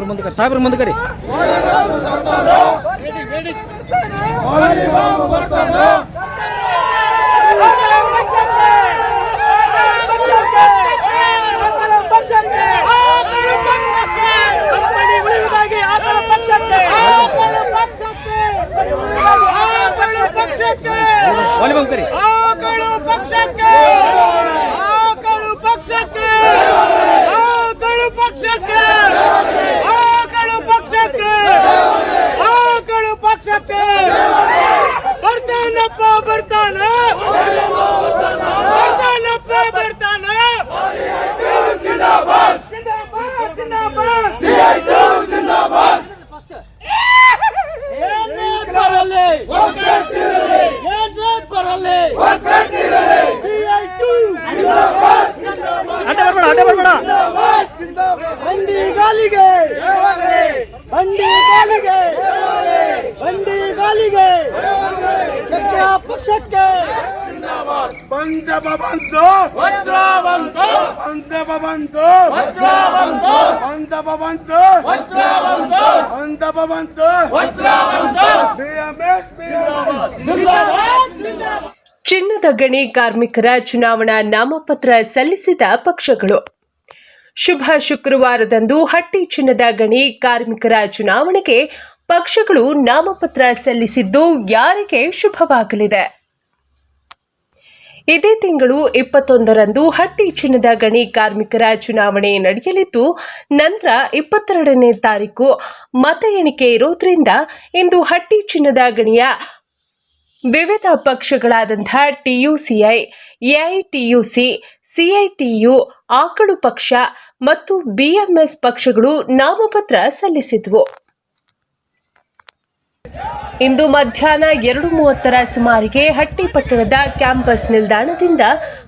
ಸಾಬ್ರ ಮುಂದೆ ಕರಿ. ಸಾಬ್ರ ಮುಂದೆ ಕರಿ. ಪಕ್ಷಕ್ಕೆ. ಪಂಜಬ ಬಂತು ವಜ್ರ ಬಂತು ಪಂಜಾಬ ಬಂತು ವಜ್ರ ಬಂತು ಪಂಜಾಬ ಬಂತು ವಜ್ರ ಬಂತು ಪಂಜಾಬ ಬಂತು ವಜ್ರ ಬಂತು ಬಿಎಂಎಸ್ ಬಿಎಂಎಸ್ ಜಿಂದಾಬಾದ್ ಜಿಂದಾಬಾದ್. ಚಿನ್ನದ ಗಣಿ ಕಾರ್ಮಿಕರ ಚುನಾವಣಾ ನಾಮಪತ್ರ ಸಲ್ಲಿಸಿದ ಪಕ್ಷಗಳು. ಶುಭ ಶುಕ್ರವಾರದಂದು ಹಟ್ಟಿ ಚಿನ್ನದ ಗಣಿ ಕಾರ್ಮಿಕರ ಚುನಾವಣೆಗೆ ಪಕ್ಷಗಳು ನಾಮಪತ್ರ ಸಲ್ಲಿಸಿದ್ದು ಯಾರಿಗೆ ಶುಭವಾಗಲಿದೆ. ಇದೇ ತಿಂಗಳು ಇಪ್ಪತ್ತೊಂದರಂದು ಹಟ್ಟಿ ಚಿನ್ನದ ಗಣಿ ಕಾರ್ಮಿಕರ ಚುನಾವಣೆ ನಡೆಯಲಿದ್ದು, ನಂತರ ಇಪ್ಪತ್ತೆರಡನೇ ತಾರೀಕು ಮತ ಎಣಿಕೆ ಇರೋದ್ರಿಂದ ಇಂದು ಹಟ್ಟಿ ಚಿನ್ನದ ಗಣಿಯ ವಿವಿಧ ಪಕ್ಷಗಳಾದಂಥ ಟಿಯುಸಿಐ ಎಐಟಿಯುಸಿ ಸಿಐಟಿಯು ಆಕಳು ಪಕ್ಷ ಮತ್ತು ಬಿಎಂಎಸ್ ಪಕ್ಷಗಳು ನಾಮಪತ್ರ ಸಲ್ಲಿಸಿದವು. ಇಂದು ಮಧ್ಯಾಹ್ನ ಎರಡು ಮೂವತ್ತರ ಸುಮಾರಿಗೆ ಹಟ್ಟಿ ಪಟ್ಟಣದ ಕ್ಯಾಂಪಸ್ ನಿಲ್ದಾಣದಿಂದ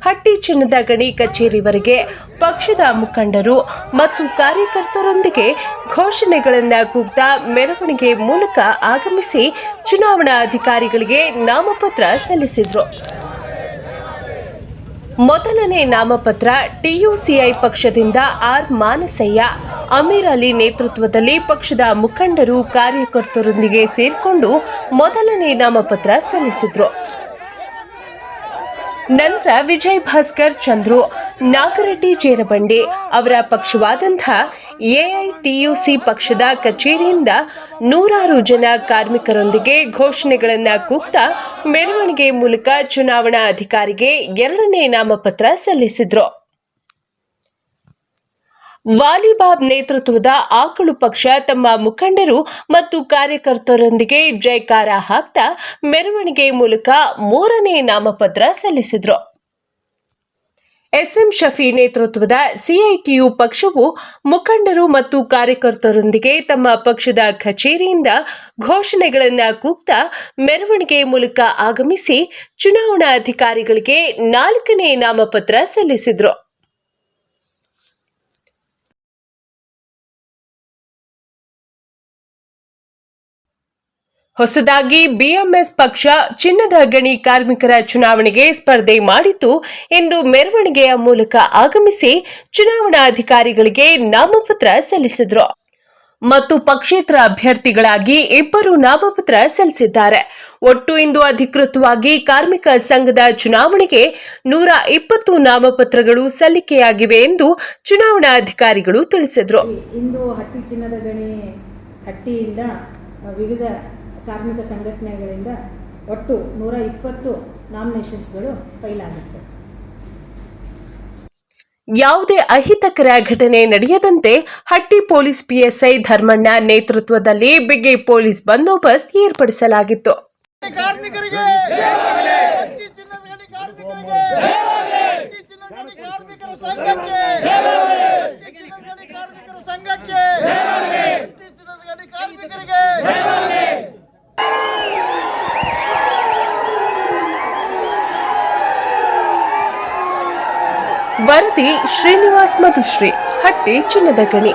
ಹಟ್ಟಿ ಚಿನ್ನದ ಗಣಿ ಕಚೇರಿವರೆಗೆ ಪಕ್ಷದ ಮುಖಂಡರು ಮತ್ತು ಕಾರ್ಯಕರ್ತರೊಂದಿಗೆ ಘೋಷಣೆಗಳನ್ನು ಕೂಗ್ದ ಮೆರವಣಿಗೆ ಮೂಲಕ ಆಗಮಿಸಿ ಚುನಾವಣಾ ಅಧಿಕಾರಿಗಳಿಗೆ ನಾಮಪತ್ರ ಸಲ್ಲಿಸಿದರು. ಮೊದಲನೇ ನಾಮಪತ್ರ ಟಿಯುಸಿಐ ಪಕ್ಷದಿಂದ ಆರ್ ಮಾನಸಯ್ಯ. ಅಮೀರ್ ಅಲಿ ನೇತೃತ್ವದಲ್ಲಿ ಪಕ್ಷದ ಮುಖಂಡರು ಕಾರ್ಯಕರ್ತರೊಂದಿಗೆ ಸೇರಿಕೊಂಡು ಮೊದಲನೇ ನಾಮಪತ್ರ ಸಲ್ಲಿಸಿದ್ರು. ನಂತರ ವಿಜಯ್ ಭಾಸ್ಕರ್ ಚಂದ್ರು, ನಾಗರೆಡ್ಡಿ ಚೇರಬಂಡಿ ಅವರ ಪಕ್ಷವಾದಂಥ ಎಐಟಿಯುಸಿ ಪಕ್ಷದ ಕಚೇರಿಯಿಂದ ನೂರಾರು ಜನ ಕಾರ್ಮಿಕರೊಂದಿಗೆ ಘೋಷಣೆಗಳನ್ನು ಕೂಗ್ತಾ ಮೆರವಣಿಗೆ ಮೂಲಕ ಚುನಾವಣಾ ಅಧಿಕಾರಿಗೆ ಎರಡನೇ ನಾಮಪತ್ರ ಸಲ್ಲಿಸಿದ್ರು. ವಾಲಿಬಾಬ್ ನೇತೃತ್ವದ ಆಕಳು ಪಕ್ಷ ತಮ್ಮ ಮುಖಂಡರು ಮತ್ತು ಕಾರ್ಯಕರ್ತರೊಂದಿಗೆ ಜೈಕಾರ ಹಾಕ್ತಾ ಮೆರವಣಿಗೆ ಮೂಲಕ ಮೂರನೇ ನಾಮಪತ್ರ ಸಲ್ಲಿಸಿದ್ರು. ಎಸ್ಎಂ ಶಫಿ ನೇತೃತ್ವದ ಸಿಐಟಿಯು ಪಕ್ಷವು ಮುಖಂಡರು ಮತ್ತು ಕಾರ್ಯಕರ್ತರೊಂದಿಗೆ ತಮ್ಮ ಪಕ್ಷದ ಕಚೇರಿಯಿಂದ ಘೋಷಣೆಗಳನ್ನು ಕೂಗ್ತಾ ಮೆರವಣಿಗೆ ಮೂಲಕ ಆಗಮಿಸಿ ಚುನಾವಣಾ ಅಧಿಕಾರಿಗಳಿಗೆ ನಾಲ್ಕನೇ ನಾಮಪತ್ರ ಸಲ್ಲಿಸಿದ್ರು. ಹೊಸದಾಗಿ ಬಿಎಂಎಸ್ ಪಕ್ಷ ಚಿನ್ನದ ಗಣಿ ಕಾರ್ಮಿಕರ ಚುನಾವಣೆಗೆ ಸ್ಪರ್ಧೆ ಮಾಡಿತು ಎಂದು ಮೆರವಣಿಗೆಯ ಮೂಲಕ ಆಗಮಿಸಿ ಚುನಾವಣಾ ಅಧಿಕಾರಿಗಳಿಗೆ ನಾಮಪತ್ರ ಸಲ್ಲಿಸಿದರು. ಮತ್ತು ಪಕ್ಷೇತರ ಅಭ್ಯರ್ಥಿಗಳಾಗಿ ಇಬ್ಬರು ನಾಮಪತ್ರ ಸಲ್ಲಿಸಿದ್ದಾರೆ. ಒಟ್ಟು ಇಂದು ಅಧಿಕೃತವಾಗಿ ಕಾರ್ಮಿಕ ಸಂಘದ ಚುನಾವಣೆಗೆ ನೂರ ಇಪ್ಪತ್ತು ನಾಮಪತ್ರಗಳು ಸಲ್ಲಿಕೆಯಾಗಿವೆ ಎಂದು ಚುನಾವಣಾ ಅಧಿಕಾರಿಗಳು ತಿಳಿಸಿದರು. ಇಂದು ಹಟ್ಟಿ ಚಿನ್ನದ ಗಣಿ ಹಟ್ಟಿಯಿಂದ ವಿವಿಧ ಕಾರ್ಮಿಕ ಸಂಘಟನೆಗಳಿಂದ ಒಟ್ಟು ನೂರ ಇಪ್ಪತ್ತು ನಾಮಿನೇಷನ್ಸ್ಗಳು ಆಗುತ್ತೆ. ಯಾವುದೇ ಅಹಿತಕರ ಘಟನೆ ನಡೆಯದಂತೆ ಹಟ್ಟಿ ಪೊಲೀಸ್ ಪಿಎಸ್ಐ ಧರ್ಮಣ್ಣ ನೇತೃತ್ವದಲ್ಲಿ ಬಿಗಿ ಪೊಲೀಸ್ ಬಂದೋಬಸ್ತ್ ಏರ್ಪಡಿಸಲಾಗಿತ್ತು ಕಾರ್ಮಿಕರಿಗೆ ವರದಿ ಶ್ರೀನಿವಾಸ್ ಮಧುಶ್ರೀ ಹಟ್ಟಿ ಚಿನ್ನದ ಗಣಿ.